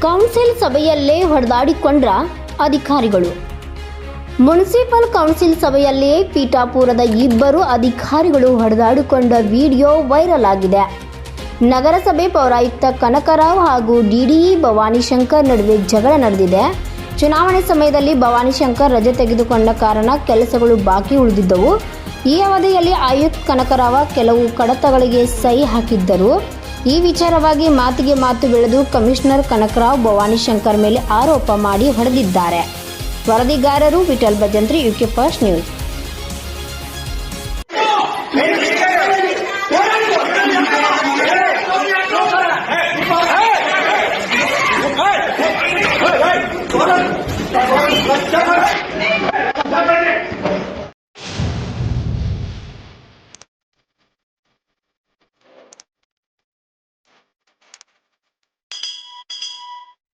Council ಸಭೆಯಲ್ಲೇ ಹೊಡೆದಾಡಿಕೊಂಡ್ರ ಅಧಿಕಾರಿಗಳು. Municipal council ಸಭೆಯಲ್ಲಿಯೇ ಪೀಠಾಪುರದ ಇಬ್ಬರು ಅಧಿಕಾರಿಗಳು ಹೊಡೆದಾಡಿಕೊಂಡ ವಿಡಿಯೋ ವೈರಲ್ ಆಗಿದೆ. ನಗರಸಭೆ ಪೌರಾಯುಕ್ತ ಕನಕರಾವ್ ಹಾಗೂ ಡಿಡಿಇ ಭವಾನಿಶಂಕರ್ ನಡುವೆ ಜಗಳ ನಡೆದಿದೆ. ಚುನಾವಣೆ ಸಮಯದಲ್ಲಿ ಭವಾನಿಶಂಕರ್ ರಜೆ ತೆಗೆದುಕೊಂಡ ಕಾರಣ ಕೆಲಸಗಳು ಬಾಕಿ ಉಳಿದಿದ್ದವು. ಈ ಅವಧಿಯಲ್ಲಿ ಆಯುಕ್ತ ಕನಕರಾವ ಕೆಲವು ಕಡತಗಳಿಗೆ ಸಹಿ ಹಾಕಿದ್ದರು. ಈ ವಿಚಾರವಾಗಿ ಮಾತಿಗೆ ಮಾತು ಬೆಳೆದು ಕಮಿಷನರ್ ಕನಕರಾವ್ ಭವಾನಿಶಂಕರ್ ಮೇಲೆ ಆರೋಪ ಮಾಡಿ ಹೊಡೆದಿದ್ದಾರೆ ವರದಿಗಾರರು Vithal Bhajantri, UK first news!